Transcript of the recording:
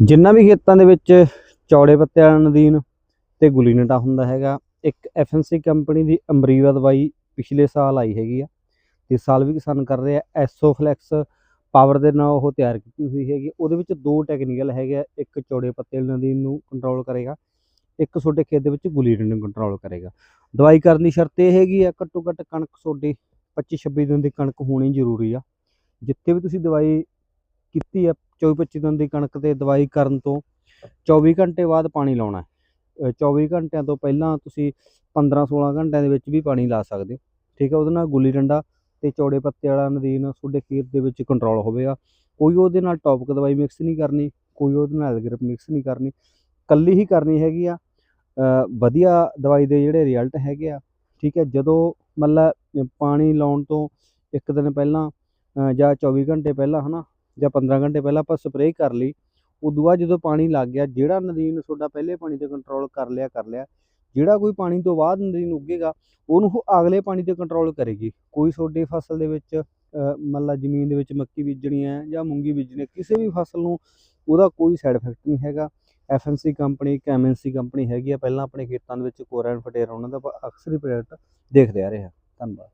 ਜਿੰਨਾ ਵੀ ਖੇਤਾਂ ਦੇ ਵਿੱਚ ਚੌੜੇ ਪੱਤੇ ਵਾਲਾ ਨਦੀਨ ਤੇ ਗੁਲੀਨਟਾ ਹੁੰਦਾ ਹੈਗਾ, ਇੱਕ ਐਫਐਨਸੀ ਕੰਪਨੀ ਦੀ ਅਮਰੀਵਾ ਦਵਾਈ ਪਿਛਲੇ ਸਾਲ ਆਈ ਹੈਗੀ ਆ, ਤੇ ਸਾਲ ਵੀ ਕਿਸਾਨ ਕਰ ਰਹੇ ਆ ਐਸੋਫਲੈਕਸ ਪਾਵਰ ਦੇ ਨਾਲ ਉਹ ਤਿਆਰ ਕੀਤੀ ਹੋਈ ਹੈਗੀ ਉਹਦੇ ਵਿੱਚ ਦੋ ਟੈਕਨੀਕਲ ਹੈਗੇ ਆ, ਇੱਕ ਚੌੜੇ ਪੱਤੇ ਵਾਲੇ ਨਦੀਨ ਨੂੰ ਕੰਟਰੋਲ ਕਰੇਗਾ, ਇੱਕ ਤੁਹਾਡੇ ਖੇਤ ਦੇ ਵਿੱਚ ਗੁਲੀਨਟ ਨੂੰ ਕੰਟਰੋਲ ਕਰੇਗਾ। ਦਵਾਈ ਕਰਨ ਦੀ ਸ਼ਰਤ ਇਹ ਹੈਗੀ ਆ, ਘੱਟੋ ਘੱਟ ਕਣਕ ਤੁਹਾਡੀ 25 26 ਦਿਨ ਦੀ ਕਣਕ ਹੋਣੀ ਜ਼ਰੂਰੀ ਆ। ਜਿੱਥੇ ਵੀ ਤੁਸੀਂ ਦਵਾਈ ਕੀਤੀ ਆ 24 25 ਦਿਨ ਦੀ ਕਣਕ ਤੇ ਦਵਾਈ ਕਰਨ ਤੋਂ। 24 ਘੰਟੇ ਬਾਅਦ ਪਾਣੀ ਲਾਉਣਾ ਹੈ। 24 ਘੰਟਿਆਂ ਤੋਂ ਪਹਿਲਾਂ ਤੁਸੀਂ 15 16 ਘੰਟਿਆਂ ਦੇ ਵਿੱਚ ਵੀ ਪਾਣੀ ਲਾ ਸਕਦੇ ਹੋ। ਠੀਕ ਹੈ, ਉਹਦੇ ਨਾਲ ਗੁੱਲੀ ਡੰਡਾ ਤੇ ਚੌੜੇ ਪੱਤੇ ਵਾਲਾ ਨਦੀਨ ਤੁਹਾਡੇ ਖੇਤ ਦੇ ਵਿੱਚ ਕੰਟਰੋਲ ਹੋਵੇਗਾ। ਕੋਈ ਉਹਦੇ ਨਾਲ ਟੌਪਿਕ ਦਵਾਈ ਮਿਕਸ ਨਹੀਂ ਕਰਨੀ, ਕੋਈ ਉਹਦੇ ਨਾਲ ਐਲਗਰਿਪ ਮਿਕਸ ਨਹੀਂ ਕਰਨੀ। ਕੱਲੀ ਹੀ ਕਰਨੀ ਹੈਗੀ ਆ। ਵਧੀਆ ਦਵਾਈ ਦੇ ਜਿਹੜੇ ਰਿਜ਼ਲਟ ਹੈਗੇ ਆ, ਠੀਕ ਹੈ, ਜਦੋਂ ਮਤਲਬ ਪਾਣੀ ਲਾਉਣ ਤੋਂ ਇੱਕ ਦਿਨ ਪਹਿਲਾਂ ਜਾਂ 24 ਘੰਟੇ ਪਹਿਲਾਂ ਹਨਾ ਜਾਂ 15 ਘੰਟੇ ਪਹਿਲਾਂ ਆਪਾਂ ਸਪਰੇਅ ਕਰ ਲਈ, ਉਦੋਂ ਬਾਅਦ ਜਦੋਂ ਪਾਣੀ ਲੱਗ ਗਿਆ, ਜਿਹੜਾ ਨਦੀਨ ਤੁਹਾਡਾ ਪਹਿਲੇ ਪਾਣੀ ਤੇ ਕੰਟਰੋਲ ਕਰ ਲਿਆ ਕਰ ਲਿਆ, ਜਿਹੜਾ ਕੋਈ ਪਾਣੀ ਤੋਂ ਬਾਅਦ ਨਦੀਨ ਉੱਗੇਗਾ, ਉਹਨੂੰ ਉਹ ਅਗਲੇ ਪਾਣੀ ਤੇ ਕੰਟਰੋਲ ਕਰੇਗੀ। ਕੋਈ ਤੁਹਾਡੀ ਫਸਲ ਦੇ ਵਿੱਚ ਮਤਲਬ ਜ਼ਮੀਨ ਦੇ ਵਿੱਚ ਮੱਕੀ ਬੀਜਣੀ ਹੈ ਜਾਂ ਮੂੰਗੀ ਬੀਜਣੀ ਹੈ, ਕਿਸੇ ਵੀ ਫਸਲ ਨੂੰ ਉਹਦਾ ਕੋਈ ਸਾਈਡ ਇਫੈਕਟ ਨਹੀਂ ਹੈਗਾ। ਐਫਐਨਸੀ ਕੰਪਨੀ ਕੈਮਐਨਸੀ ਕੰਪਨੀ ਹੈਗੀ ਆ, ਪਹਿਲਾਂ ਆਪਣੇ ਖੇਤਾਂ ਦੇ ਵਿੱਚ ਕੋਰਾ ਐਂਡ ਫਟੇਰਾ, ਉਹਨਾਂ ਦਾ ਅਕਸਰ ਹੀ ਪ੍ਰੋਡਕਟ ਦੇਖਦੇ ਆ ਰਹੇ ਹਾਂ। ਧੰਨਵਾਦ।